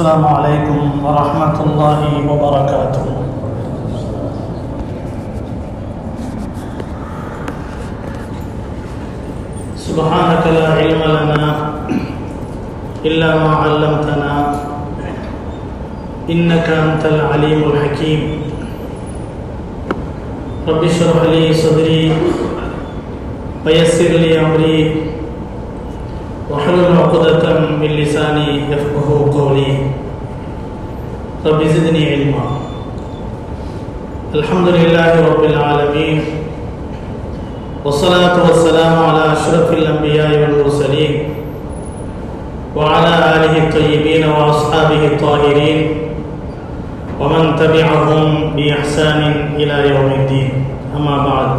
السلام عليكم ورحمة الله وبركاته. سبحانك لا علم لنا إلا ما علمتنا إنك أنت العليم الحكيم. رب اشرح لي صدري ويسر لي أمري واحلل عقدة من لساني يفقه قولي. رب زدني علما. الحمد لله رب العالمين والصلاة والسلام على أشرف الأنبياء والمرسلين وعلى آله الطيبين وأصحابه الطاهرين ومن تبعهم بإحسان إلى يوم الدين. أما بعد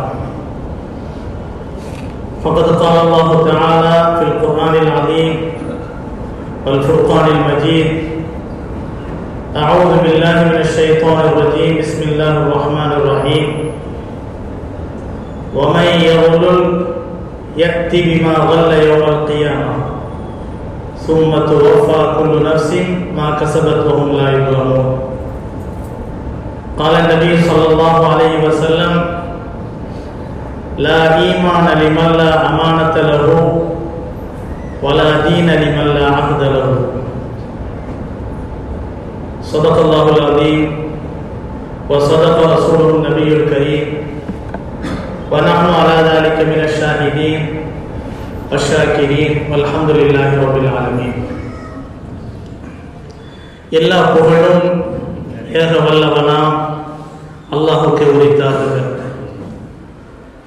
فقد قال الله تعالى في القرآن العظيم والفرقان المجيد أعوذ بالله من الشيطان الرجيم. بسم الله الرحمن الرحيم. ومن يغلل يأتي بما غل يوم القيامة. ثم توفى كل نفس ما كسبت وهم لا يظلمون. قال النبي صلى الله عليه وسلم لا إيمان لمن لا أمانة له ولا دين لمن لا عهد له. صدق الله العظيم وصدق رسوله النبي الكريم ونحن على ذلك من الشاهدين والشاكرين والحمد لله رب العالمين எல்லா புகழும் ஏக வல்லவனாம் அல்லாஹுக்கு உரித்தார்கள்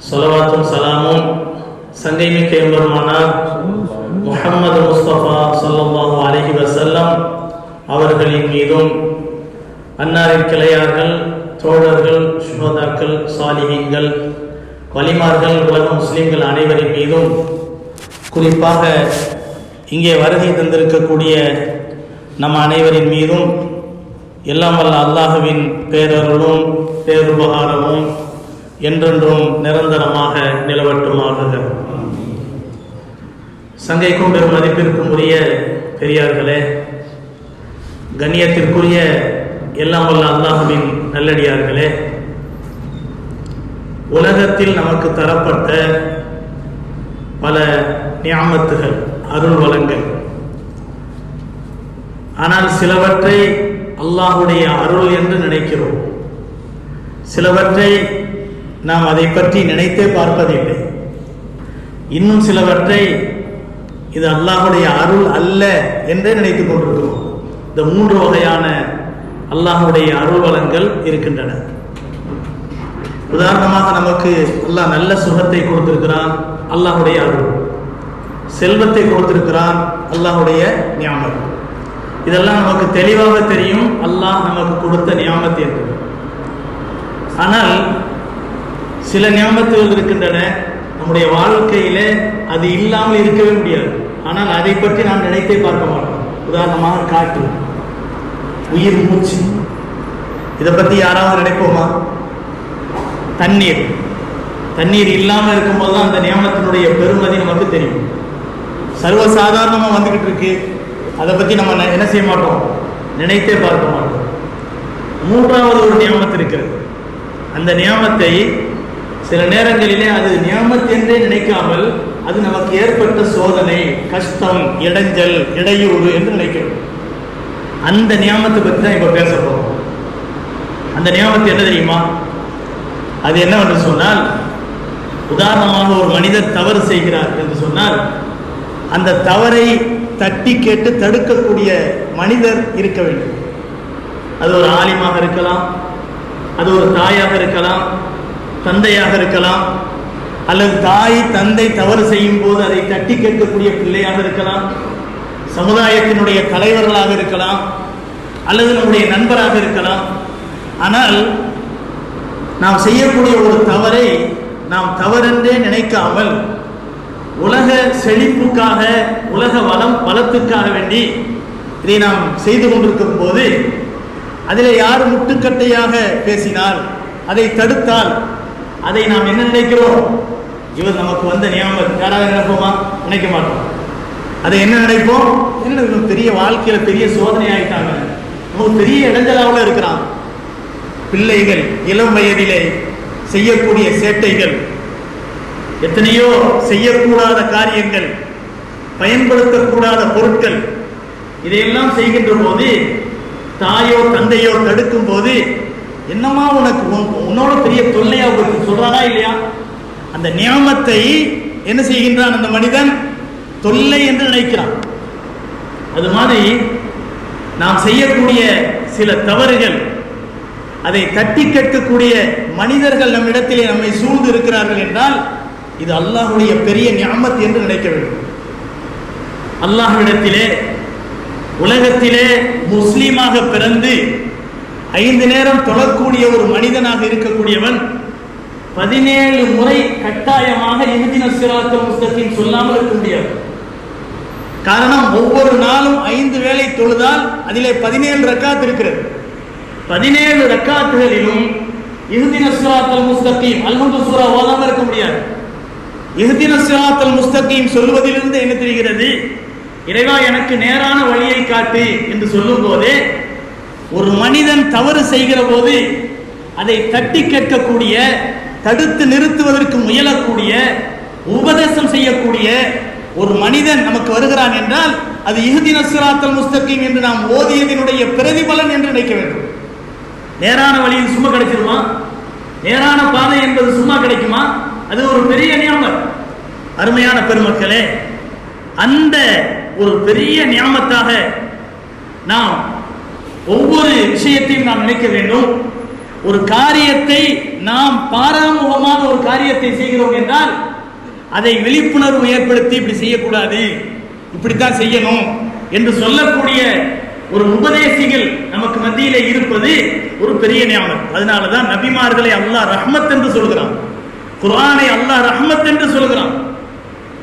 சொலவாத்தும் சலாமும் சங்கை மிக்க எம்பெருமானார் முஹம்மது முஸ்தபா சொல்லல்லாஹு அலஹி வசல்லம் அவர்களின் மீதும் அன்னாரின் கிளையார்கள் தோழர்கள் சுகதாக்கள் சாலிகங்கள் வலிமார்கள் உலக முஸ்லீம்கள் அனைவரின் மீதும் குறிப்பாக இங்கே வருகை தந்திருக்கக்கூடிய நம் அனைவரின் மீதும் எல்லாம் வல்ல அல்லாஹுவின் பேரருளும் பேருபகாரமும் என்றென்றும் நிரந்தரமாக நிலவட்டுமாக சங்கைக்கும் பெரும் மதிப்பிற்கும் உரிய பெரியார்களே கண்ணியத்திற்குரிய எல்லாம் வல்ல அல்லாஹுவின் நல்லடியார்களே உலகத்தில் நமக்கு தரப்பட்ட பல ஞாமத்துகள் அருள் வளங்கள் ஆனால் சிலவற்றை அல்லாஹுடைய அருள் என்று நினைக்கிறோம். சிலவற்றை நாம் அதை பற்றி நினைத்தே பார்ப்பதில்லை. இன்னும் சிலவற்றை இது அல்லாஹுடைய அருள் அல்ல என்றே நினைத்துக் கொண்டிருக்கிறோம். இந்த மூன்று வகையான அல்லாஹுடைய அருள்வளங்கள் இருக்கின்றன. உதாரணமாக நமக்கு அல்லாஹ் நல்ல சுகத்தை கொடுத்திருக்கிறான் அல்லாஹுடைய அருள். செல்வத்தை கொடுத்திருக்கிறான் அல்லாஹுடைய ஞாபகம் இதெல்லாம் நமக்கு தெளிவாக தெரியும் அல்லாஹ் நமக்கு கொடுத்த ஞாபகத்தை என்று. ஆனால் சில ஞாபகத்துகள் இருக்கின்றன. நம்முடைய வாழ்க்கையிலே அது இல்லாமல் இருக்கவே முடியாது. ஆனால் அதை பற்றி நாம் நினைத்தே பார்க்க மாட்டோம். உதாரணமாக காற்று. உயிர் மூச்சு இதை பற்றி யாராவது நினைப்போமா? தண்ணீர். தண்ணீர் இல்லாமல் இருக்கும்போது தான் அந்த நியமனத்தினுடைய பெருமதி நமக்கு தெரியும். சர்வசாதாரணமாக வந்துக்கிட்டு இருக்கு. அதை பற்றி நம்ம என்ன செய்ய மாட்டோம்? நினைத்தே பார்க்க மாட்டோம். மூன்றாவது ஒரு நியமத்து இருக்கிறது. அந்த நியமத்தை சில நேரங்களிலே அது நியமத்தின்றே நினைக்காமல் அது நமக்கு ஏற்பட்ட சோதனை கஷ்டம் இடைஞ்சல் இடையூறு என்று நினைக்கிறோம். அந்த நியமத்தை பற்றி தான் இப்போ பேச போகிறோம் அந்த நியமத்து என்ன தெரியுமா? அது என்னவென்று சொன்னால் உதாரணமாக ஒரு மனிதர் தவறு செய்கிறார் என்று சொன்னால் அந்த தவறை தட்டி கேட்டு தடுக்கக்கூடிய மனிதர் இருக்க வேண்டும். அது ஒரு ஆலிமாக இருக்கலாம் அது ஒரு தாயாக இருக்கலாம் தந்தையாக இருக்கலாம் அல்லது தாய் தந்தை தவறு செய்யும் போது அதை தட்டி கேட்கக்கூடிய பிள்ளையாக இருக்கலாம் சமுதாயத்தினுடைய தலைவர்களாக இருக்கலாம் அல்லது நம்முடைய நண்பராக இருக்கலாம். ஆனால் நாம் செய்யக்கூடிய ஒரு தவறை நாம் தவறென்றே நினைக்காமல் உலக செழிப்புக்காக உலக வளம் வளத்துக்காக வேண்டி இதை நாம் செய்து கொண்டிருக்கும் போது அதில் யார் முட்டுக்கட்டையாக பேசினால் அதை தடுத்தால் அதை நாம் என்ன நினைக்கிறோம்? இவர் நமக்கு வந்த நியமம் யாராவது நினைப்போமா நினைக்க மாட்டோம்? அதை என்ன நினைப்போம்? என்ன இவங்க பெரிய வாழ்க்கையில பெரிய சோதனை ஆயிட்டாங்க. அவன் பெரிய இடைஞ்சலாவில் இருக்கிறான். பிள்ளைகள் இளம் வயதிலே செய்யக்கூடிய சேட்டைகள் எத்தனையோ செய்யக்கூடாத காரியங்கள் பயன்படுத்தக்கூடாத பொருட்கள் இதையெல்லாம் செய்கின்ற போது தாயோ தந்தையோ தடுக்கும் போது என்னமா உனக்கு உன்னோட பெரிய தொல்லையா உங்களுக்கு சொல்றானா இல்லையா? அந்த நியமத்தை என்ன செய்கின்றான் அந்த மனிதன்? தொல்லை என்று நினைக்கிறான். அது மாதிரி நாம் செய்யக்கூடிய சில தவறுகள் அதை தட்டி கேட்கக்கூடிய மனிதர்கள் நம்மிடத்திலே நம்மை சூழ்ந்து இருக்கிறார்கள் என்றால் இது அல்லாஹ்வுடைய பெரிய ஞாமத் என்று நினைக்க வேண்டும். அல்லாஹ்விடத்திலே உலகத்திலே முஸ்லீமாக பிறந்து ஐந்து நேரம் தொழக்கூடிய ஒரு மனிதனாக இருக்கக்கூடியவன் பதினேழு முறை கட்டாயமாக இறுதின சிராத்தல் முஸ்தகின் சொல்லாமல் இருக்க முடியாது. காரணம் ஒவ்வொரு நாளும் ஐந்து வேளை தொழுதால் அதிலே பதினேழு ரக்காத் இருக்கிறது. பதினேழு ரக்காத்துகளிலும் இஹ்தின சிராத்தல் முஸ்தகீம் அல்ஹம்து சூரா ஓதாம இருக்க முடியாது. இஹ்தின சிராத்தல் முஸ்தகீம் சொல்வதிலிருந்து என்ன தெரிகிறது? இறைவா எனக்கு நேரான வழியை காட்டு என்று சொல்லும் போதே ஒரு மனிதன் தவறு செய்கிற போது அதை தட்டி கேட்கக்கூடிய தடுத்து நிறுத்துவதற்கு முயலக்கூடிய உபதேசம் செய்யக்கூடிய ஒரு மனிதன் நமக்கு வருகிறான் என்றால் அது இஹ்தின சிராத்தல் முஸ்தகீம் என்று நாம் ஓதியதினுடைய பிரதிபலன் என்று நினைக்க வேண்டும். நேரான வழியில் சும்மா கிடைச்சிருமா? நேரான பாதை என்பது சும்மா கிடைக்குமா? அது ஒரு பெரிய நியமம் அருமையான பெருமக்களே அந்த ஒரு பெரிய நியமத்தாக நாம் ஒவ்வொரு விஷயத்தையும் நாம் நினைக்க வேண்டும். ஒரு காரியத்தை நாம் பாராமுகமான ஒரு காரியத்தை செய்கிறோம் என்றால் அதை விழிப்புணர்வு ஏற்படுத்தி இப்படி செய்யக்கூடாது. இப்படித்தான் செய்யணும் என்று சொல்லக்கூடிய ஒரு உபதேசிகள் நமக்கு மத்தியிலே இருப்பது ஒரு பெரிய ஞானம். அதனால தான் நபிமார்களை அல்லாஹ் ரஹ்மத் என்று சொல்கிறான். குரானை அல்லாஹ் ரஹ்மத் என்று சொல்கிறான்.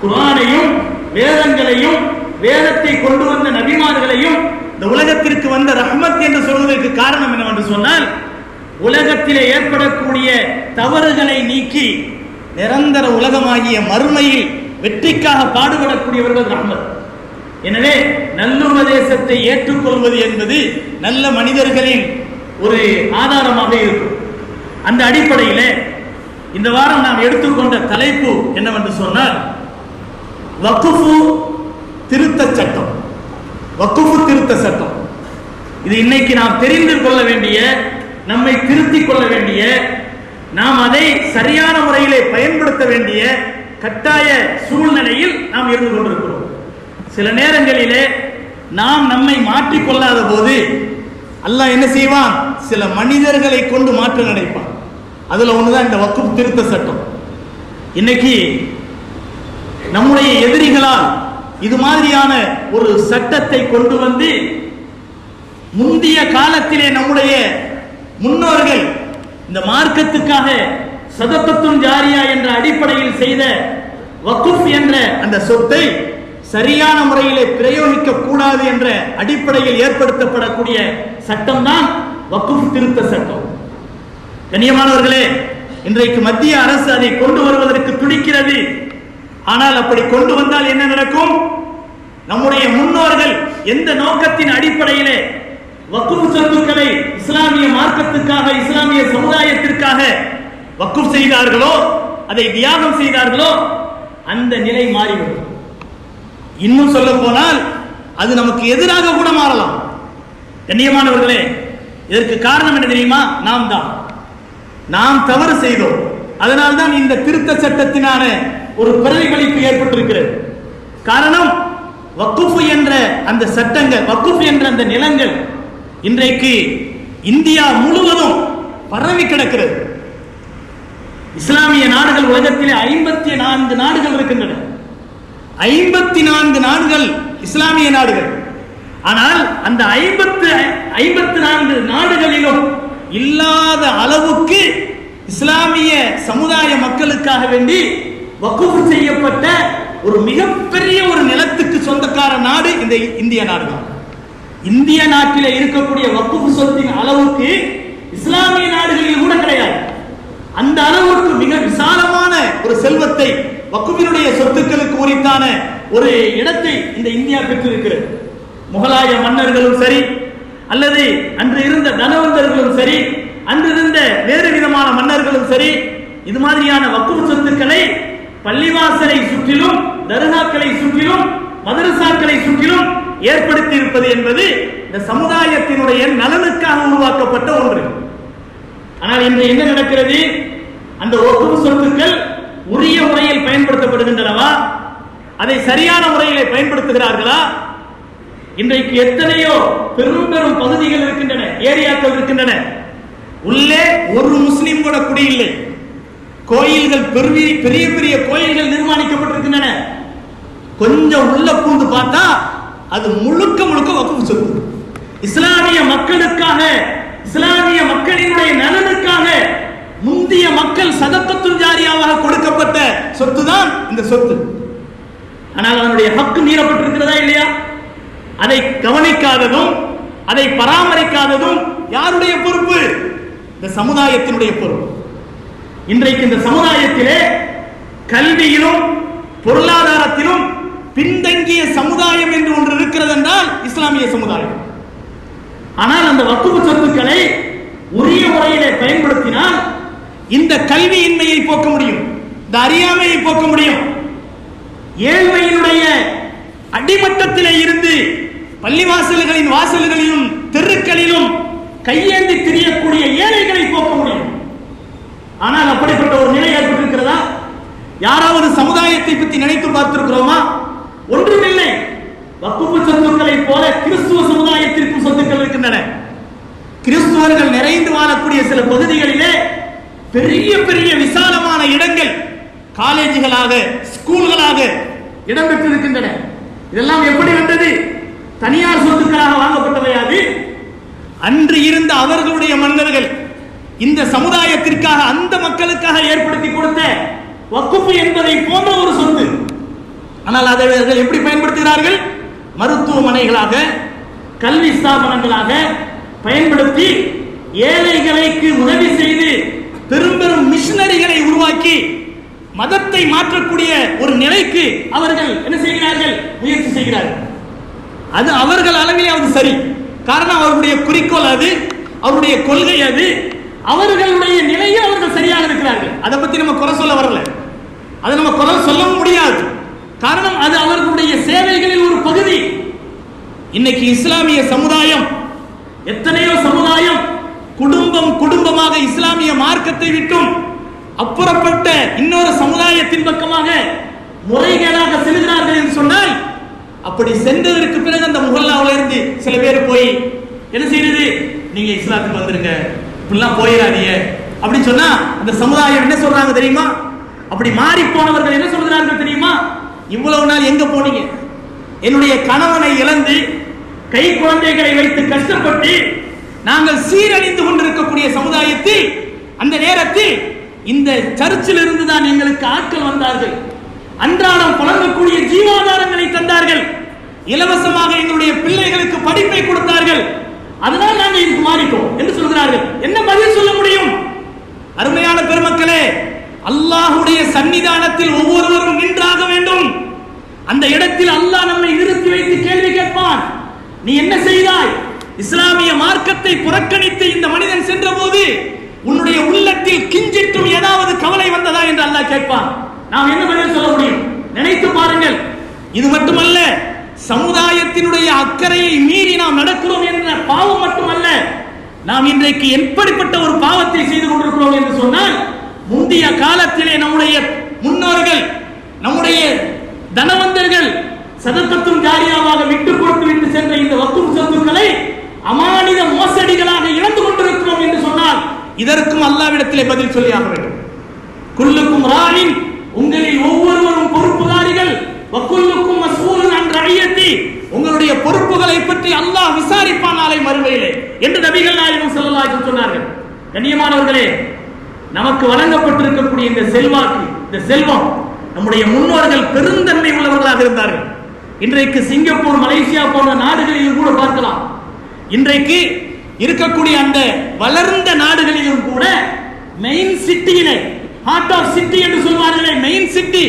குரானையும் வேதங்களையும் வேதத்தை கொண்டு வந்த நபிமார்களையும் இந்த உலகத்திற்கு வந்த ரஹ்மத் என்று சொல்வதற்கு காரணம் என்னவென்று சொன்னால் உலகத்திலே ஏற்படக்கூடிய தவறுகளை நீக்கி நிரந்தர உலகமாகிய மறுமையில் வெற்றிக்காக பாடுபடக்கூடியவர்கள் ரஹ்மத் எனவே நல்லுபதேசத்தை ஏற்றுக்கொள்வது என்பது நல்ல மனிதர்களின் ஒரு ஆதாரமாக இருக்கும். அந்த அடிப்படையில் இந்த வாரம் நாம் எடுத்துக்கொண்ட தலைப்பு என்னவென்று சொன்னால் வக்குஃபு திருத்த சட்டம். வக்குஃபு திருத்த சட்டம். இது இன்னைக்கு நாம் தெரிந்து கொள்ள வேண்டிய நம்மை திருத்திக் கொள்ள வேண்டிய நாம் அதை சரியான முறையிலே பயன்படுத்த வேண்டிய கட்டாய சூழ்நிலையில் நாம் இருந்து கொண்டிருக்கிறோம். சில நேரங்களிலே நாம் நம்மை மாற்றிக்கொள்ளாத போது அல்லாஹ் என்ன செய்வான்? சில மனிதர்களை கொண்டு மாற்ற நினைப்பான் அதுல ஒண்ணுதான் இந்த வக்கு திருத்த சட்டம். இன்னைக்கு நம்முடைய எதிரிகளால் இது மாதிரியான ஒரு சட்டத்தை கொண்டு வந்து முந்தைய காலத்திலே நம்முடைய முன்னோர்கள் இந்த மார்க்கத்துக்காக சதக்கத்தும் ஜாரியா என்ற அடிப்படையில் செய்த வக்குஃப் என்ற அந்த சொத்தை சரியான முறையிலே பிரயோகிக்க கூடாது என்ற அடிப்படையில் ஏற்படுத்தப்படக்கூடிய சட்டம் தான் வக்குஃப் திருத்த சட்டம். கண்ணியமானவர்களே இன்றைக்கு மத்திய அரசு அதை கொண்டு வருவதற்கு துடிக்கிறது. ஆனால் அப்படி கொண்டு வந்தால் என்ன நடக்கும்? நம்முடைய முன்னோர்கள் எந்த நோக்கத்தின் அடிப்படையிலே வக்குப் சொத்துக்களை இஸ்லாமிய மார்க்கத்துக்காக இஸ்லாமிய சமுதாயத்திற்காக வக்குப் செய்தார்களோ அதை தியாகம் செய்தார்களோ அந்த நிலை மாறிவிடும். இன்னும் சொல்ல போனால் அது நமக்கு எதிராக கூட மாறலாம். கண்ணியமானவர்களே இதற்கு காரணம் என்ன தெரியுமா? நாம் தான். நாம் தவறு செய்தோம். அதனால்தான் இந்த திருத்த சட்டத்தினான ஒரு பிரதிபலிப்பு ஏற்பட்டிருக்கிறது. காரணம் வக்குஃபு என்ற அந்த சட்டங்கள் வக்குஃப் என்ற அந்த நிலங்கள் இன்றைக்கு இந்தியா முழுவதும் பரவி கிடக்கிறது. இஸ்லாமிய நாடுகள் உலகத்திலே ஐம்பத்தி நான்கு நாடுகள் இருக்கின்றன. ஐம்பத்தி நான்கு நாடுகள் இஸ்லாமிய நாடுகள். ஆனால் அந்த ஐம்பத்து ஐம்பத்தி நான்கு நாடுகளிலும் இல்லாத அளவுக்கு இஸ்லாமிய சமுதாய மக்களுக்காக வேண்டி வக்குவு செய்யப்பட்ட ஒரு மிகப்பெரிய ஒரு நிலத்துக்கு சொந்தக்கார நாடு இந்த இந்திய நாடு தான் இந்திய நாட்டில் இருக்கக்கூடிய வக்குஃப் சொத்தின் அளவுக்கு இஸ்லாமிய நாடுகளில் கூட கிடையாது. அந்த அளவுக்கு மிக விசாலமான ஒரு செல்வத்தை வக்குவினுடைய சொத்துக்களுக்கு உரித்தான ஒரு இடத்தை இந்த இந்தியா பெற்றிருக்கிறது. முகலாய மன்னர்களும் சரி அல்லது அன்று இருந்த தனவந்தர்களும் சரி அன்று இருந்த வேறு விதமான மன்னர்களும் சரி இது மாதிரியான வக்குவ சொத்துக்களை பள்ளிவாசலை சுற்றிலும் தர்காக்களை சுற்றிலும் மதரசாக்களை சுற்றிலும் ஏற்படுத்தி இருப்பது என்பது இந்த சமுதாயத்தினுடைய நலனுக்காக உருவாக்கப்பட்ட ஒன்று. ஆனால் இன்று என்ன நடக்கிறது? அந்த ஒவ்வொரு சொத்துக்கள் உரிய முறையில் பயன்படுத்தப்படுகின்றனவா? அதை சரியான முறையிலே பயன்படுத்துகிறார்களா? இன்றைக்கு எத்தனையோ பெரும் பெரும் பகுதிகள் இருக்கின்றன ஏரியாக்கள் இருக்கின்றன. உள்ளே ஒரு முஸ்லிம் கூட குடியில்லை. கோயில்கள் பெரிய பெரிய பெரிய கோயில்கள் நிர்மாணிக்கப்பட்டிருக்கின்றன. கொஞ்சம் உள்ள பூந்து பார்த்தா அது முழுக்க முழுக்க வகுப்பு சொத்து இஸ்லாமிய மக்களுக்காக இஸ்லாமிய மக்களினுடைய நலனுக்காக முந்திய மக்கள் சதக்கத்துல் ஜாரியாவாக கொடுக்கப்பட்ட சொத்து தான் இந்த சொத்து. ஆனால் அதனுடைய ஹக்கு மீறப்பட்டிருக்கிறதா இல்லையா? அதை கவனிக்காததும் அதை பராமரிக்காததும் யாருடைய பொறுப்பு? இந்த சமுதாயத்தினுடைய பொறுப்பு. இன்றைக்கு இந்த சமுதாயத்திலே கல்வியிலும் பொருளாதாரத்திலும் பின்தங்கிய சமுதாயம் என்று ஒன்று இருக்கிறது என்றால் இஸ்லாமிய சமுதாயம். ஆனால் அந்த வக்குவ சொத்துக்களை உரிய முறையிலே பயன்படுத்தினால் இந்த கல்வியின்மையை போக்க முடியும் இந்த அறியாமையை போக்க முடியும். ஏழ்மையினுடைய அடிமட்டத்திலே இருந்து பள்ளிவாசல்களின் வாசல்களிலும் தெருக்களிலும் கையேந்தி திரியக்கூடிய ஏழைகளை போக்க முடியும். ஆனால் அப்படிப்பட்ட ஒரு நிலை ஏற்பட்டிருக்கிறதா? யாராவது சமுதாயத்தை பற்றி நினைத்து பார்த்திருக்கிறோமா? ஒன்றுமில்லை. வக்குப்பு சொத்துக்களை போல கிறிஸ்துவ சமுதாயத்திற்கும் சொத்துக்கள் இருக்கின்றன. கிறிஸ்துவர்கள் நிறைந்து வாழக்கூடிய சில பகுதிகளிலே பெரிய பெரிய விசாலமான இடங்கள் காலேஜுகளாக ஸ்கூல்களாக இடம்பெற்றிருக்கின்றன இதெல்லாம் எப்படி வந்தது? தனியார் சொத்துக்களாக வாங்கப்பட்டவையாது. அன்று இருந்த அவர்களுடைய மன்னர்கள் இந்த சமுதாயத்திற்காக அந்த மக்களுக்காக ஏற்படுத்தி கொடுத்த வக்குப்பு என்பதை போன்ற ஒரு சொத்து. ஆனால் அதை அவர்கள் எப்படி பயன்படுத்துகிறார்கள்? மருத்துவமனைகளாக கல்வி ஸ்தாபனங்களாக பயன்படுத்தி ஏழைகளுக்கு உதவி செய்து பெரும் பெரும் மிஷினரிகளை உருவாக்கி மதத்தை மாற்றக்கூடிய ஒரு நிலைக்கு அவர்கள் என்ன செய்கிறார்கள்? முயற்சி செய்கிறார்கள். அது அவர்கள் அளவிலே அது சரி. காரணம் அவர்களுடைய குறிக்கோள் அது அவருடைய கொள்கை அது அவர்களுடைய நிலையில் அவர்கள் சரியாக இருக்கிறார்கள். அதை பத்தி நம்ம குறை சொல்ல வரல. அதை நம்ம குறை சொல்ல முடியாது. காரணம் அது அவர்களுடைய சேவைகளில் ஒரு பகுதி. இன்னைக்கு இஸ்லாமிய சமுதாயம் எத்தனையோ சமுதாயம் குடும்பம் குடும்பமாக இஸ்லாமிய மார்க்கத்தை விட்டும் அப்புறப்பட்ட இன்னொரு சமுதாயத்தின் பக்கமாக முறைகேடாக செல்கிறார்கள் என்று சொன்னால் அப்படி சென்றதற்கு பிறகு அந்த முகல்லாவில இருந்து சில பேர் போய் என்ன செய்யறது நீங்க இஸ்லாத்துக்கு வந்துருங்க. இப்படிலாம் போயிடாதீங்க. அப்படின்னு சொன்னா அந்த சமுதாயம் என்ன சொல்றாங்க தெரியுமா? அப்படி மாறி போனவர்கள் என்ன சொல்கிறார்கள் தெரியுமா? இவ்வளவு நாள் எங்க போனீங்க? என்னுடைய கணவனை இழந்து கை குழந்தைகளை வைத்து கஷ்டப்பட்டு நாங்கள் சீரழிந்து கொண்டிருக்கக்கூடிய சமுதாயத்தில் அந்த நேரத்தில் இந்த சர்ச்சில் இருந்து தான் எங்களுக்கு ஆட்கள் வந்தார்கள். அன்றாடம் புலங்கக்கூடிய ஜீவாதாரங்களை தந்தார்கள். இலவசமாக எங்களுடைய பிள்ளைகளுக்கு படிப்பை கொடுத்தார்கள். அதனால் நாங்கள் இதுக்கு மாறிட்டோம் என்று சொல்கிறார்கள். என்ன பதில் சொல்ல முடியும்? அருமையான பெருமக்களே அல்லாஹுடைய சன்னிதானத்தில் ஒவ்வொருவரும் நின்றாக வேண்டும். அந்த இடத்தில் அல்லாஹ் நம்மை நிறுத்தி வைத்து கேள்வி கேட்பான். நீ என்ன செய்தாய்? இஸ்லாமிய மார்க்கத்தை புறக்கணித்து இந்த மனிதன் சென்றபோது உன்னுடைய உள்ளத்தில் கிஞ்சிட்டும் ஏதாவது கவலை வந்ததா என்று அல்லாஹ் கேட்பான். நாம் என்ன பதில் சொல்ல முடியும்? நினைத்து பாருங்கள். இது மட்டுமல்ல சமுதாயத்தினுடைய அக்கறையை மீறி நாம் நடக்கிறோம் என்ற பாவம் மட்டுமல்ல நாம் இன்றைக்கு எப்படிப்பட்ட ஒரு பாவத்தை செய்து கொண்டிருக்கிறோம் என்று சொன்னால் முந்தைய காலத்திலே நம்முடைய முன்னோர்கள் நம்முடைய தனவந்தர்கள் சதத்தத்தும் ஜாரியாவாக விட்டு கொடுத்து விட்டு சென்ற இந்த வக்கும் சொத்துக்களை அமானித மோசடிகளாக இழந்து கொண்டிருக்கிறோம் என்று சொன்னால் இதற்கும் அல்லாவிடத்திலே பதில் சொல்லியாக வேண்டும். குல்லுக்கும் ராணின் உங்களில் ஒவ்வொருவரும் பொறுப்புதாரிகள் வக்குல்லுக்கும் மசூலன் என்ற ரஇயத்தி உங்களுடைய பொறுப்புகளை பற்றி அல்லாஹ் விசாரிப்பான் நாளை மறுமையிலே என்று நபிகள் நாயகம் செல்லலாக சொன்னார்கள். கண்ணியமானவர்களே நமக்கு வழங்கப்பட்டிருக்கக்கூடிய இந்த செல்வாக்கு இந்த செல்வம் நம்முடைய முன்னோர்கள் பெருந்தன்மை உள்ளவர்களாக இருந்தார்கள். இன்றைக்கு சிங்கப்பூர் மலேசியா போன்ற நாடுகளிலும் கூட பார்க்கலாம். இன்றைக்கு இருக்கக்கூடிய அந்த வளர்ந்த நாடுகளிலும் கூட மெயின் சிட்டியிலே ஹார்ட் ஆஃப் சிட்டி என்று சொல்வார்களே மெயின் சிட்டி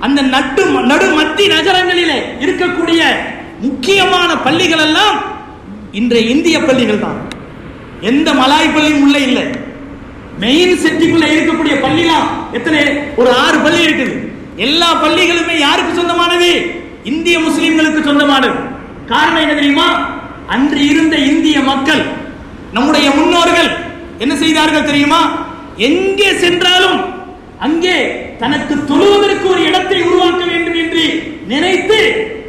அந்த நட்டு நடு மத்தி நகரங்களிலே இருக்கக்கூடிய முக்கியமான பள்ளிகள் எல்லாம் இன்றைய இந்திய பள்ளிகள் தான். எந்த மலாய் பள்ளியும் உள்ள இல்லை. மெயின் சிட்டிக்குள்ள இருக்கக்கூடிய பள்ளிலாம் எத்தனை? ஒரு ஆறு பள்ளி இருக்குது. எல்லா பள்ளிகளுமே யாருக்கு சொந்தமானது? இந்திய முஸ்லிம்களுக்கு சொந்தமானது. காரணம் என்ன தெரியுமா? அன்று இருந்த இந்திய மக்கள் நம்முடைய முன்னோர்கள் என்ன செய்தார்கள் தெரியுமா? எங்கே சென்றாலும் அங்கே தனக்கு தொழுவதற்கு ஒரு இடத்தை உருவாக்க வேண்டும் என்று நினைத்து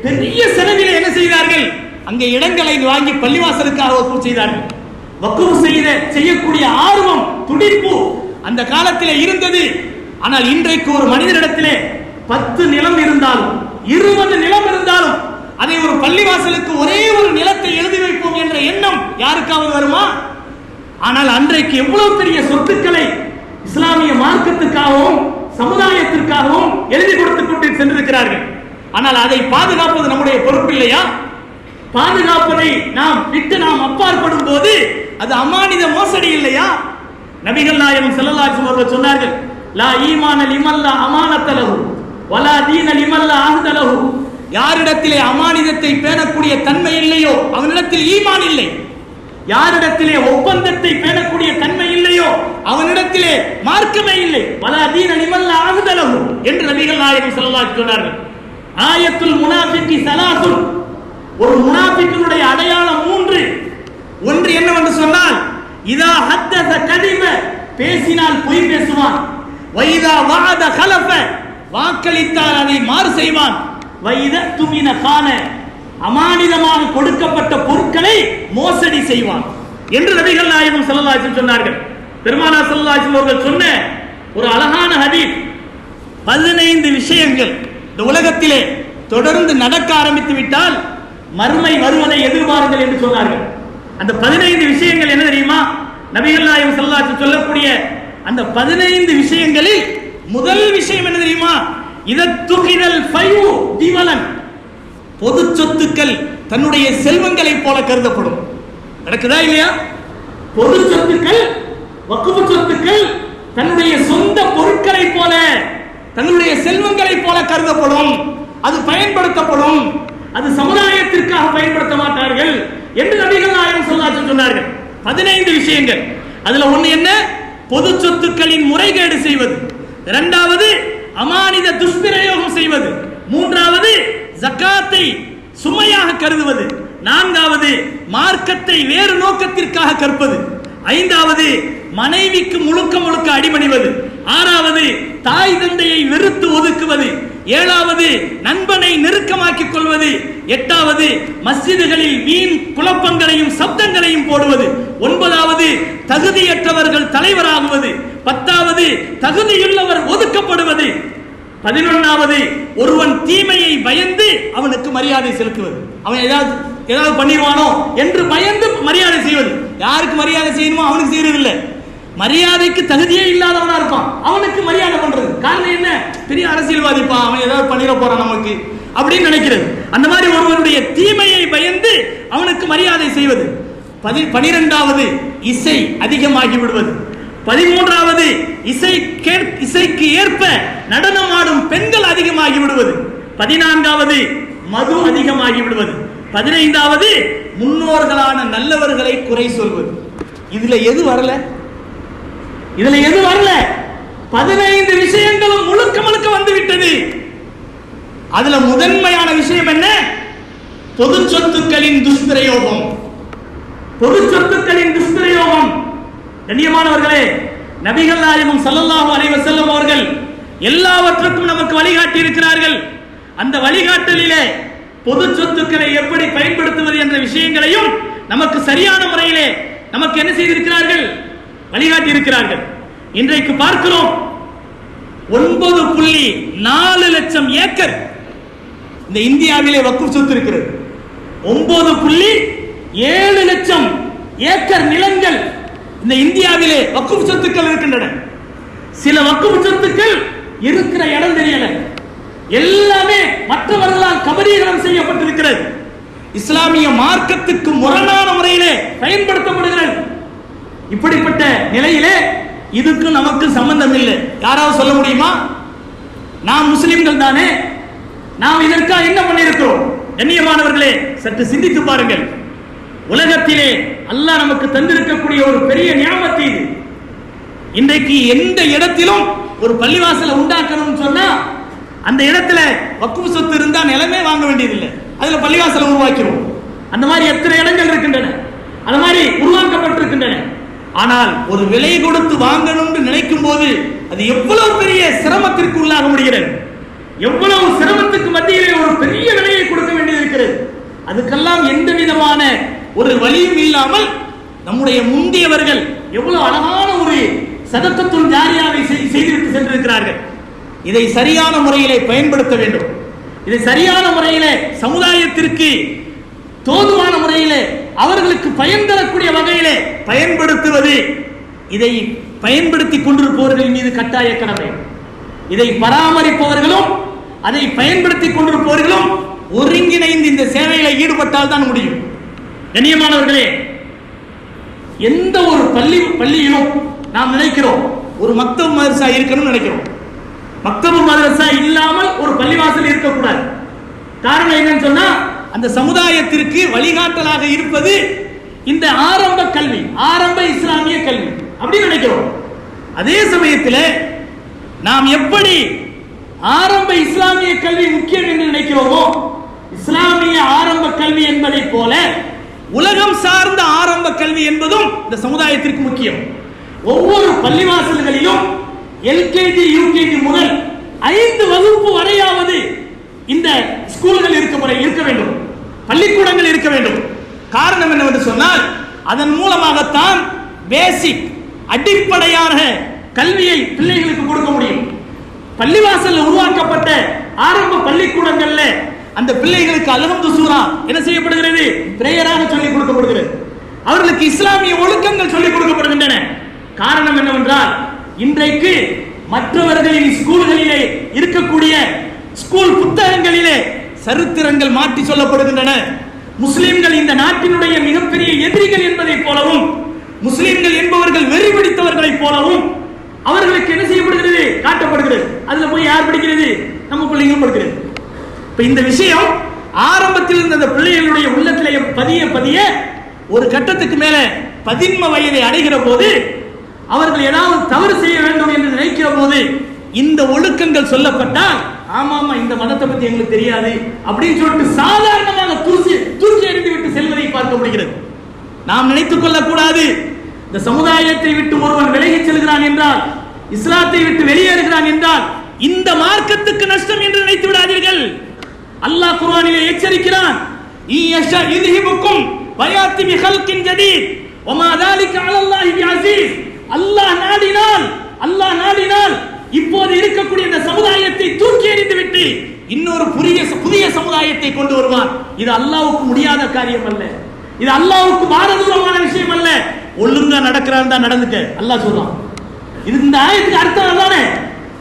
பெரிய செலவில் என்ன செய்தார்கள்? அங்கே இடங்களை வாங்கி பள்ளிவாசலுக்காக வகுப்பு செய்தார்கள். வக்குவு செய்த செய்யக்கூடிய ஆர்வம் துடிப்பு அந்த காலத்தில் இருந்தது. ஆனால் இன்றைக்கு ஒரு மனிதனிடத்திலே பத்து நிலம் இருந்தாலும் இருபது நிலம் இருந்தாலும் அதை ஒரு பள்ளிவாசலுக்கு ஒரே ஒரு நிலத்தை எழுதி வைப்போம் என்ற எண்ணம் யாருக்காவது வருமா? ஆனால் அன்றைக்கு எவ்வளவு பெரிய சொத்துக்களை இஸ்லாமிய மார்க்கத்துக்காகவும் சமுதாயத்திற்காகவும் எழுதி கொடுத்துக் கொண்டு சென்றிருக்கிறார்கள். ஆனால் அதை பாதுகாப்பது நம்முடைய பொறுப்பு இல்லையா? பாதுகாப்பதை நாம் விட்டு நாம் அப்பாற்படும் போது அது அமானித மோசடி இல்லையா? நபிகள் நாயகம் செல்லல்லாச்சும் அவர்கள் சொன்னார்கள் லா ஈமான லிமல்லா அமானத்தலகு வலா தீன லிமல்லா ஆகுதலகு யாரிடத்திலே அமானிதத்தை பேணக்கூடிய தன்மை இல்லையோ அவனிடத்தில் ஈமான் இல்லை. யாரிடத்திலே ஒப்பந்தத்தை பேணக்கூடிய தன்மை இல்லையோ அவனிடத்திலே மார்க்கமே இல்லை. வலா தீன லிமல்லா ஆகுதலகு என்று நபிகள் நாயகம் செல்லல்லாச்சு சொன்னார்கள். ஆயத்துல் முனாஃபிக்கி சலாசுல் ஒரு முனாபிக்கினுடைய அடையாளம் மூன்று. ஒன்று என்னவென்று சொன்னால் இதா ஹத்த கதிப பேசினால் பொய் பேசுவான். வைதா வாத கலப்ப வாக்களித்தால் அதை மாறு செய்வான். வைத துமின கான. அமானிதமாக கொடுக்கப்பட்ட பொருட்களை மோசடி செய்வான். என்று நபிகள் நாயகம் ஸல்லல்லாஹு சொன்னார்கள். பெருமானா ஸல்லல்லாஹு அவர்கள் சொன்ன ஒரு அழகான ஹதீஸ். பதினைந்து விஷயங்கள் இந்த உலகத்திலே தொடர்ந்து நடக்க ஆரம்பித்து விட்டால் மறுமை வருவதை எதிர்பாருங்கள் என்று சொன்னார்கள். அந்த பதினைந்து விஷயங்கள் என்ன தெரியுமா? நபிகள் நாயகம் ஸல்லல்லாஹு சொல்லக்கூடிய அந்த பதினைந்து விஷயங்களில் முதல் விஷயம் என்ன தெரியுமா? இதத்துகிதல் ஃபைவு திவலன் பொது சொத்துக்கள் தன்னுடைய செல்வங்களைப் போல கருதப்படும். நடக்குதா இல்லையா? பொது சொத்துக்கள் வக்குப்பு சொத்துக்கள் தன்னுடைய சொந்த பொருட்களைப் போல தன்னுடைய செல்வங்களைப் போல கருதப்படும். அது பயன்படுத்தப்படும். அது சமுதாயத்திற்காக பயன்படுத்த மாட்டார்கள் என்று நபிகள் நாயகம் சொல்லாச்சு சொன்னார்கள். பதினைந்து விஷயங்கள். அதுல ஒண்ணு என்ன? பொது சொத்துக்களின் முறைகேடு செய்வது. இரண்டாவது அமானித துஷ்பிரயோகம் செய்வது. மூன்றாவது ஜக்காத்தை சுமையாக கருதுவது. நான்காவது மார்க்கத்தை வேறு நோக்கத்திற்காக கற்பது. ஐந்தாவது மனைவிக்கு முழுக்க முழுக்க அடிமணிவது ஆறாவது தாய் தந்தையை வெறுத்து ஒதுக்குவது. ஏழாவது நண்பனை நெருக்கமாக்கிக் கொள்வது. எட்டாவது மஸ்ஜிதுகளில் வீண் குழப்பங்களையும் சப்தங்களையும் போடுவது. ஒன்பதாவது தகுதியற்றவர்கள் தலைவராகுவது. பத்தாவது தகுதியுள்ளவர் ஒதுக்கப்படுவது. பதினொன்னாவது ஒருவன் தீமையை பயந்து அவனுக்கு மரியாதை செலுத்துவது. அவன் ஏதாவது ஏதாவது பண்ணிடுவானோ என்று பயந்து மரியாதை செய்வது. யாருக்கு மரியாதை செய்யணுமோ அவனுக்கு செய்யறதில்லை. மரியாதைக்கு தகுதியே இல்லாதவனா இருப்பான். அவனுக்கு மரியாதை பண்றது. காரணம் என்ன? பெரிய அரசியல்வாதிப்பா அவன் ஏதாவது பண்ணிட போறான் நமக்கு அப்படின்னு நினைக்கிறது. அந்த மாதிரி ஒருவனுடைய தீமையை பயந்து அவனுக்கு மரியாதை செய்வது. பதி பனிரெண்டாவது இசை அதிகமாகி விடுவது. பதிமூன்றாவது இசை இசைக்கு ஏற்ப நடனம் ஆடும் பெண்கள் அதிகமாகி விடுவது. பதினான்காவது மது அதிகமாகி விடுவது. பதினைந்தாவது முன்னோர்களான நல்லவர்களை குறை சொல்வது. இதுல எது வரல? இதுல எது வரல? பதினைந்து விஷயங்களும் முழுக்க முழுக்க வந்து விட்டது அதுல முதன்மையான விஷயம் என்ன? பொது சொத்துக்களின் துஷ்பிரயோகம். பொது சொத்துக்களின் துஷ்பிரயோகம். கண்ணியமானவர்களே நபிகள் நாயகம் சல்லல்லாஹு அலைஹி செல்லும் அவர்கள் எல்லாவற்றுக்கும் நமக்கு வழிகாட்டி இருக்கிறார்கள் அந்த வழிகாட்டலிலே பொது சொத்துக்களை எப்படி பயன்படுத்துவது என்ற விஷயங்களையும் நமக்கு சரியான முறையிலே நமக்கு என்ன செய்திருக்கிறார்கள்? வழிகாட்டி இருக்கிறார்கள் இன்றைக்கு பார்க்கிறோம் ஒன்பது புள்ளி நாலு லட்சம் ஏக்கர் இந்த இந்தியாவிலே வக்கு சொத்து இருக்கிறது. ஒன்பது புள்ளி ஏழு லட்சம் ஏக்கர் நிலங்கள் இந்த இந்தியாவிலே வக்கு சொத்துக்கள் இருக்கின்றன. சில வக்கு சொத்துக்கள் இருக்கிற இடம் தெரியல. எல்லாமே மற்றவர்களால் கபரீகரம் செய்யப்பட்டிருக்கிறது. இஸ்லாமிய மார்க்கத்துக்கு முரணான முறையிலே பயன்படுத்தப்படுகிறது. இப்படிப்பட்ட நிலையிலே இதுக்கு நமக்கு சம்பந்தம் இல்லை யாராவது சொல்ல முடியுமா? நாம் முஸ்லிம்கள் தானே? நாம் இதற்காக என்ன பண்ணியிருக்கிறோம்? கண்ணியமானவர்களே சற்று சிந்தித்து பாருங்கள். உலகத்திலே அல்லாஹ் நமக்கு தந்திருக்கக்கூடிய ஒரு பெரிய ஞாபகத்தை இது. இன்றைக்கு எந்த இடத்திலும் ஒரு பள்ளிவாசலை உண்டாக்கணும்னு சொன்னா அந்த இடத்துல வக்குவு சொத்து இருந்தா நிலமே வாங்க வேண்டியதில்லை. அதுல பள்ளிவாசலை உருவாக்கிறோம். அந்த மாதிரி எத்தனை இடங்கள் இருக்கின்றன? அந்த மாதிரி உருவாக்கப்பட்டிருக்கின்றன. ஆனால் ஒரு விலை கொடுத்து வாங்கணும்னு நினைக்கும் போது அது எவ்வளவு பெரிய சிரமத்திற்கு உள்ளாக முடிகிறது? எவ்வளவு சிரமத்துக்கு மத்தியிலே ஒரு பெரிய விலையை கொடுக்க வேண்டியிருக்கிறது அதுக்கெல்லாம் எந்த விதமான ஒரு வழியும் இல்லாமல் நம்முடைய முந்தியவர்கள் எவ்வளவு அழகான ஒரு சதக்கத்துள் ஜாரியாவை செய்- சென்றிருக்கிறார்கள். இதை சரியான முறையிலே பயன்படுத்த வேண்டும். இதை சரியான முறையிலே சமுதாயத்திற்கு தோதுவான முறையிலே அவர்களுக்கு பயன் தரக்கூடிய வகையிலே பயன்படுத்துவது இதை பயன்படுத்தி கொண்டிருப்பவர்களின் மீது கட்டாய கடமை. இதை பராமரிப்பவர்களும் அதை பயன்படுத்தி கொண்டிருப்பவர்களும் ஒருங்கிணைந்து இந்த சேவையில ஈடுபட்டால் தான் முடியும். கண்ணியமானவர்களே எந்த ஒரு பள்ளி பள்ளியிலும் நாம் நினைக்கிறோம் ஒரு மக்தப் மதரசா இருக்கணும்னு நினைக்கிறோம். மக்தபு மதரசா இல்லாமல் ஒரு பள்ளிவாசல் இருக்கக்கூடாது. காரணம் என்னன்னு சொன்னா அந்த சமுதாயத்திற்கு வழிகாட்டலாக இருப்பது இந்த ஆரம்ப கல்வி ஆரம்ப இஸ்லாமிய கல்வி. அப்படின்னு நினைக்கிறோம். அதே சமயத்தில் நாம் எப்படி ஆரம்ப இஸ்லாமிய கல்வி முக்கியம் என்று நினைக்கிறோமோ இஸ்லாமிய ஆரம்ப கல்வி என்பதை போல உலகம் சார்ந்த ஆரம்ப கல்வி என்பதும் இந்த சமுதாயத்திற்கு முக்கியம். ஒவ்வொரு பள்ளிவாசல்களிலும் எல்கேஜி யூகேஜி முதல் ஐந்து வகுப்பு வரையாவது இந்த ஸ்கூல்கள் இருக்க முறை இருக்க வேண்டும். பள்ளிக்கூடங்கள் இருக்க வேண்டும். காரணம் என்னவென்று சொன்னால் அதன் மூலமாகத்தான் பேசிக் அடிப்படையான கல்வியை பிள்ளைகளுக்கு கொடுக்க முடியும். பள்ளிவாசல்ல உருவாக்கப்பட்ட ஆரம்ப பள்ளிக்கூடங்கள்ல அந்த பிள்ளைகளுக்கு அல்ஹம்து சூரா என்ன செய்யப்படுகிறது? பிரேயராக சொல்லிக் கொடுக்கப்படுகிறது. அவர்களுக்கு இஸ்லாமிய ஒழுக்கங்கள் சொல்லிக் கொடுக்கப்படுகின்றன. காரணம் என்னவென்றால் இன்றைக்கு மற்றவர்களின் ஸ்கூல்களிலே இருக்கக்கூடிய ஸ்கூல் புத்தகங்களிலே சரித்திரங்கள் மாற்றி சொல்லப்படுகின்றன. முஸ்லிம்கள் இந்த நாட்டினுடைய மிகப்பெரிய எதிரிகள் என்பதைப் போலவும் முஸ்லிம்கள் என்பவர்கள் வெறி பிடித்தவர்களைப் போலவும் அவர்களுக்கு என்ன செய்யப்படுகிறது? காட்டப்படுகிறது. அதுல போய் யார் படிக்கிறது? நம்ம பிள்ளைங்க படிக்கிறது. இப்ப இந்த விஷயம் ஆரம்பத்தில் இருந்த அந்த பிள்ளைகளுடைய உள்ளத்திலேயே பதிய பதிய ஒரு கட்டத்துக்கு மேல பதின்ம வயதை அடைகிற போது அவர்கள் ஏதாவது தவறு செய்ய வேண்டும் என்று நினைக்கிற போது இந்த ஒழுக்கங்கள் சொல்லப்பட்டால் ஆமா ஆமா இந்த மதத்தை பத்தி எங்களுக்கு தெரியாது அப்படின்னு சொல்லிட்டு சாதாரணமாக தூசி தூசி எறிந்து விட்டு செல்வதை பார்க்க முடிகிறது. நாம் நினைத்துக் கொள்ளக்கூடாது. இந்த சமுதாயத்தை விட்டு ஒருவன் விலகி செல்கிறான் என்றால் இஸ்லாத்தை விட்டு வெளியேறுகிறான் என்றால் இந்த மார்க்கத்துக்கு நஷ்டம் என்று நினைத்து விடாதீர்கள். அல்லாஹ் குர்ஆனிலே எச்சரிக்கிறான். இ யஷா இதிஹிபுக்கும் வயாத்தி மிஹல்கின் ஜதீத் ஒமா தாலிக அலல்லாஹி பிஅசீஸ் அல்லாஹ் நாடினால் அல்லாஹ் நாடினால் இப்போது இருக்கக்கூடிய இந்த சமுதாயத்தை தூக்கி எறிந்து விட்டு இன்னொரு புதிய புதிய சமுதாயத்தை கொண்டு வருவான் இது அல்லாவுக்கு முடியாத காரியம் அல்ல. இது அல்லாவுக்கு மாறதூரமான விஷயம் அல்ல. ஒழுங்கா நடக்கிறான் தான் நடந்துக்க. அல்லாஹ் சொல்றான். இது இந்த ஆயத்துக்கு அர்த்தம் தானே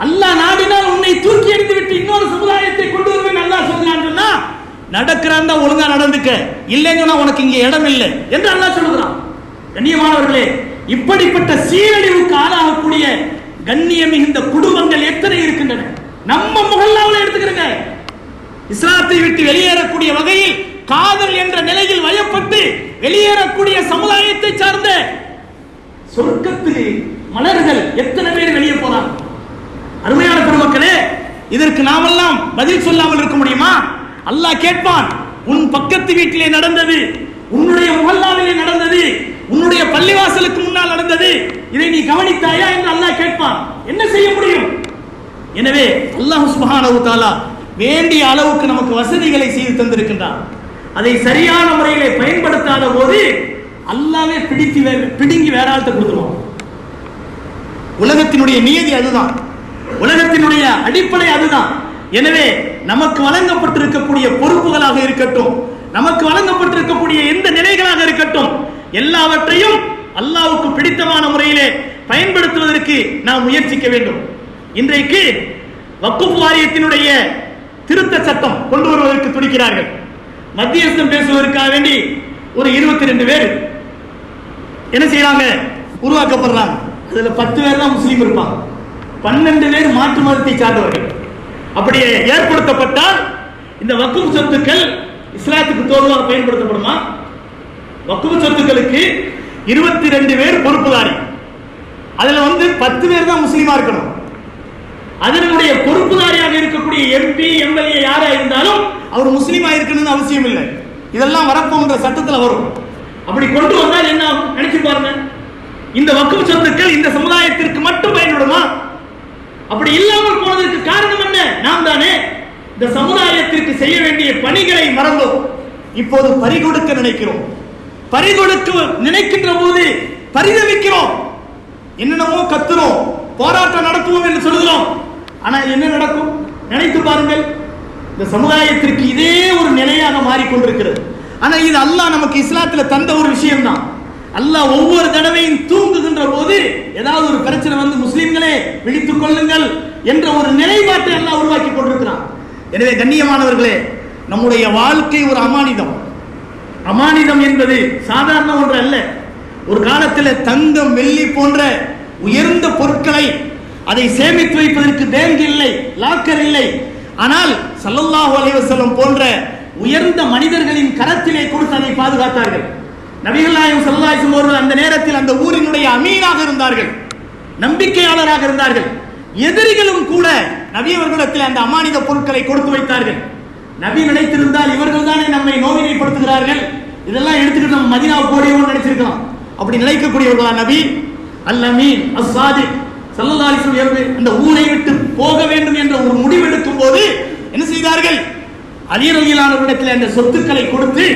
அல்லாஹ் நாடினால் உன்னை தூக்கி எடுத்து விட்டு இன்னொரு சமுதாயத்தை கொண்டு வருவேன் அல்லாஹ் சொல்றான்னு சொன்னா நடக்கிறான் தான் ஒழுங்கா நடந்துக்க. இல்லைன்னு உனக்கு இங்க இடம் இல்லை என்று அல்லாஹ் சொல்லுகிறான். கண்ணியமானவர்களே இப்படிப்பட்ட சீரழிவுக்கு ஆளாகக்கூடிய கண்ணியம் மிகுந்த குடும்பங்கள் எத்தனை இருக்கின்றன? நம்ம முகல்லாவில் எடுத்துக்கிறங்க. இஸ்லாத்தை விட்டு வெளியேறக்கூடிய வகையில் காதல் என்ற நிலையில் வயப்பட்டு வெளியேறக்கூடிய சமுதாயத்தை சார்ந்த சொர்க்கத்து மலர்கள் எத்தனை பேர் வெளியே போறாங்க அருமையான பெருமக்களே இதற்கு நாமெல்லாம் பதில் சொல்லாமல் இருக்க முடியுமா? அல்லாஹ் கேட்பான் உன் பக்கத்து வீட்டிலே நடந்தது உன்னுடைய முகல்லாவிலே நடந்தது உன்னுடைய பள்ளிவாசலுக்கு முன்னால் நடந்தது இதை நீ கவனித்தாயா என்று அல்லாஹ் கேட்பான். என்ன செய்ய முடியும்? எனவே அல்லாஹ் சுபஹானஹு தஆலா வேண்டிய அளவுக்கு நமக்கு வசதிகளை செய்து தந்திருக்கின்றான். அதை சரியான முறையிலே பயன்படுத்தாத போது அல்லாவே பிடித்து பிடுங்கி வேற ஆள்கிட்ட கொடுத்துருவோம் உலகத்தினுடைய நியதி அதுதான். உலகத்தினுடைய அடிப்படை அதுதான். எனவே நமக்கு வழங்கப்பட்டிருக்கக்கூடிய பொறுப்புகளாக இருக்கட்டும் நமக்கு வழங்கப்பட்டிருக்கக்கூடிய எந்த நிலைகளாக இருக்கட்டும் எல்லாவற்றையும் அல்லாவுக்கு பிடித்தமான முறையிலே பயன்படுத்துவதற்கு நாம் முயற்சிக்க வேண்டும். இன்றைக்கு வக்குப் வாரியத்தினுடைய திருத்த சட்டம் கொண்டு வருவதற்கு துடிக்கிறார்கள். மத்தியஸ்தம் பேசுவதற்காக வேண்டி ஒரு இருபத்தி ரெண்டு பேர் என்ன செய்யறாங்க உருவாக்கப்படுறாங்க. அதுல பத்து பேர் தான் முஸ்லீம் இருப்பாங்க. பன்னெண்டு பேர் மாற்று மதத்தை சார்ந்தவர்கள். அப்படியே ஏற்படுத்தப்பட்டால் இந்த வக்கும் சொத்துக்கள் இஸ்லாத்துக்கு தோதுவாக பயன்படுத்தப்படுமா? வக்குப் சொத்துக்களுக்கு இருபத்தி ரெண்டு பேர் பொறுப்புதாரி. அதுல வந்து பத்து பேர் தான் முஸ்லீமா இருக்கணும். அதனுடைய பொறுப்புதாரியாக இருக்கக்கூடிய எம்பி எம்எல்ஏ யாரா இருந்தாலும் அவர் முஸ்லீமா இருக்கணும்னு அவசியம் இல்லை. இதெல்லாம் வரப்போன்ற சட்டத்தில் வரும். அப்படி கொண்டு வந்தால் என்ன ஆகும்? நினைச்சு பாருங்க. இந்த வக்குப் சொத்துக்கள் இந்த சமுதாயத்திற்கு மட்டும் பயன்படுமா? அப்படி இல்லாமல் போனதற்கு காரணம் என்ன? நாம் தானே இந்த சமுதாயத்திற்கு செய்ய வேண்டிய பணிகளை மறந்தோம். இப்போது பறிகொடுக்க நினைக்கிறோம். பறிகொடுக்க நினைக்கின்ற போது பரிதவிக்கிறோம். என்னென்னமோ கத்துறோம். போராட்டம் நடத்துவோம் என்று சொல்கிறோம் ஆனா என்ன நடக்கும்? நினைத்து பாருங்கள். இந்த சமுதாயத்திற்கு இதே ஒரு நிலையாக மாறிக்கொண்டிருக்கிறது. ஆனா இது அல்லாஹ் நமக்கு இஸ்லாத்துல தந்த ஒரு விஷயம்தான். அல்லாஹ் ஒவ்வொரு தடவையும் தூங்குகின்ற போது ஏதாவது ஒரு பிரச்சனை வந்து முஸ்லிம்களே விழித்துக் கொள்ளுங்கள் என்ற ஒரு நிலைப்பாட்டை அல்லாஹ் உருவாக்கி கொண்டிருக்கிறான். எனவே கண்ணியமானவர்களே நம்முடைய வாழ்க்கை ஒரு அமானிதம். அமானிதம் என்பது சாதாரண ஒன்று அல்ல. ஒரு காலத்தில் தங்கம் வெள்ளி போன்ற உயர்ந்த பொருட்களை அதை சேமித்து வைப்பதற்கு பேங்க் இல்லை லாக்கர் இல்லை. ஆனால் சல்லல்லாஹு அலைவசலம் போன்ற உயர்ந்த மனிதர்களின் கரத்திலே கொடுத்து அதை பாதுகாத்தார்கள். நபிகள் நாயகம் சல்லாஹிசம் அவர்கள் அந்த நேரத்தில் அந்த ஊரினுடைய அமீனாக இருந்தார்கள். நம்பிக்கையாளராக இருந்தார்கள். எதிரிகளும் கூட நபியவர்களிடத்தில் அந்த அமானித பொருட்களை கொடுத்து வைத்தார்கள். நபி நினைத்திருந்தால் இவர்கள் தானே நம்மை நோவினைப்படுத்துகிறார்கள்? இதெல்லாம் எடுத்துக்கிட்டு நம்ம மதினாவுக்கு ஓடியோன்னு நினைச்சிருக்கலாம். அப்படி நினைக்கக்கூடியவர்களா நபி? அல் அமீன் அஸ்ஸாதி சல்லல்லாஹு அலைஹி அந்த ஊரை விட்டு போக வேண்டும் என்ற ஒரு முடிவெடுக்கும் போது என்ன செய்தார்கள்? அலிரலியலானவரிடத்தில் அந்த சொத்துக்களை கொடுத்து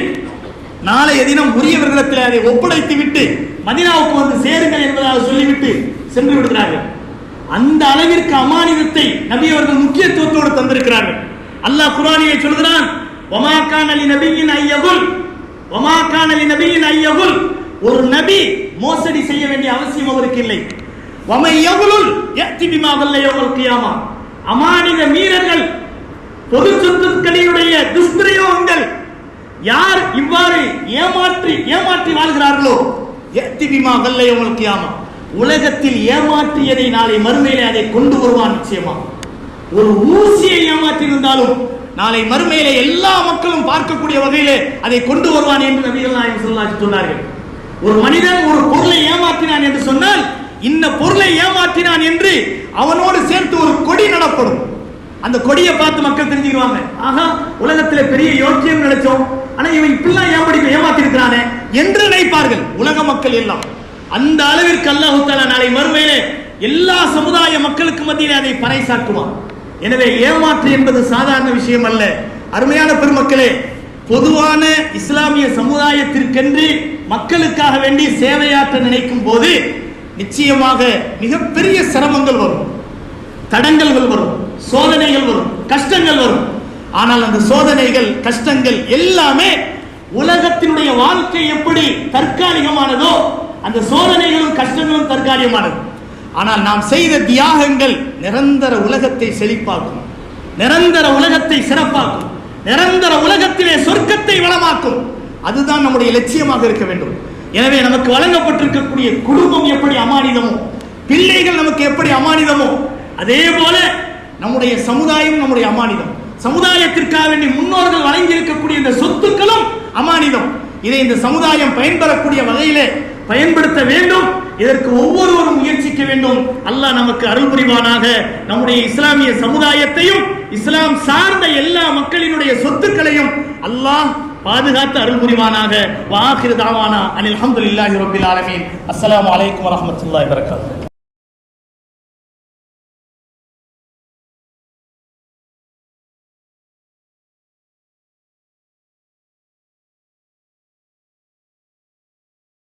நாளைய தினம் உரியவர்களிடத்தில் அதை ஒப்படைத்து விட்டு மதினாவுக்கு வந்து சேருங்கள் என்பதாக சொல்லிவிட்டு சென்று விடுகிறார்கள். அந்த அளவிற்கு அமானிதத்தை நபி அவர்கள் முக்கியத்துவத்தோடு தந்திருக்கிறார்கள். அல்லாஹ் குரானிலே சொல்கிறான் ஒமாக்கான் நபியின் ஐயகுல் ஒமாக்கான் நபியின் ஐயகுல். ஒரு நபி மோசடி செய்ய வேண்டிய அவசியம் அவருக்கு இல்லை. வமை எவ்வளுள் எத்தி பிமா வல்ல கியாமா. அமானித மீறல்கள் பொது சொத்துக்களினுடைய துஷ்பிரயோகங்கள் யார் இவ்வாறு ஏமாற்றி ஏமாற்றி வாழ்கிறார்களோ எத்தி பிமா வல்ல கியாமா. உலகத்தில் ஏமாற்றியதை நாளை மறுமையிலே அதை கொண்டு வருவான் நிச்சயமா. ஒரு ஊசியை ஏமாற்றியிருந்தாலும் நாளை மறுமையிலே எல்லா மக்களும் பார்க்கக்கூடிய வகையிலே அதை கொண்டு வருவான் என்று நபிகள் நாயகம் ஸல்லல்லாஹு சொன்னார்கள். ஒரு மனிதன் ஒரு பொருளை ஏமாற்றினான் என்று சொன்னால் இந்த பொருளை ஏமாற்றினான் என்று அவனோடு சேர்த்து ஒரு கொடி நடப்படும். அந்த கொடியை பார்த்து மக்கள் தெரிஞ்சுக்குவாங்க ஆஹா உலகத்துல பெரிய யோக்கியம் நினைச்சோம். ஆனா இவன் இப்படிலாம் ஏமாடி ஏமாத்தி இருக்கிறானே என்று நினைப்பார்கள். உலக மக்கள் எல்லாம். அந்த அளவிற்கு அல்லாஹு நாளை மறுமையிலே எல்லா சமுதாய மக்களுக்கு மத்தியிலே அதை பறைசாக்குவான் எனவே ஏமாற்று என்பது சாதாரண விஷயம் அல்ல அருமையான பெருமக்களே பொதுவான இஸ்லாமிய சமுதாயத்திற்கென்று மக்களுக்காக வேண்டி சேவையாற்ற நினைக்கும் போது நிச்சயமாக மிகப்பெரிய சிரமங்கள் வரும். தடங்கல்கள் வரும். சோதனைகள் வரும். கஷ்டங்கள் வரும். ஆனால் அந்த சோதனைகள் கஷ்டங்கள் எல்லாமே உலகத்தினுடைய வாழ்க்கை எப்படி தற்காலிகமானதோ அந்த சோதனைகளும் கஷ்டங்களும் தற்காலிகமானது. ஆனால் நாம் செய்த தியாகங்கள் நிரந்தர உலகத்தை செழிப்பாக்கும். நிரந்தர உலகத்தை சிறப்பாக்கும். நிரந்தர உலகத்திலே சொர்க்கத்தை வளமாக்கும். அதுதான் நம்முடைய லட்சியமாக இருக்க வேண்டும். எனவே நமக்கு வழங்கப்பட்டிருக்கக்கூடிய குடும்பம் எப்படி அமானிதமோ பிள்ளைகள் நமக்கு எப்படி அமானிதமோ அதே போல நம்முடைய சமுதாயம் நம்முடைய அமானிதம். சமுதாயத்திற்காக வேண்டி முன்னோர்கள் வழங்கி இருக்கக்கூடிய இந்த சொத்துக்களும் அமானிதம். இதை இந்த சமுதாயம் பயன்பெறக்கூடிய வகையிலே பயன்படுத்த வேண்டும். இதற்கு ஒவ்வொருவரும் முயற்சிக்க வேண்டும். அல்லாஹ் நமக்கு அருள் புரிவானாக. நம்முடைய இஸ்லாமிய சமுதாயத்தையும் இஸ்லாம் சார்ந்த எல்லா மக்களினுடைய சொத்துக்களையும் அல்லாஹ் பாதுகாத்து அருள் புரிவானாக. வாஹிர் தாவானா அனில் அஹமதுல்லாஹி ரபில் ஆலமீன். அஸ்லாம் வலைக்கம் வரஹ்மத்துல்லாஹி வரகாத்து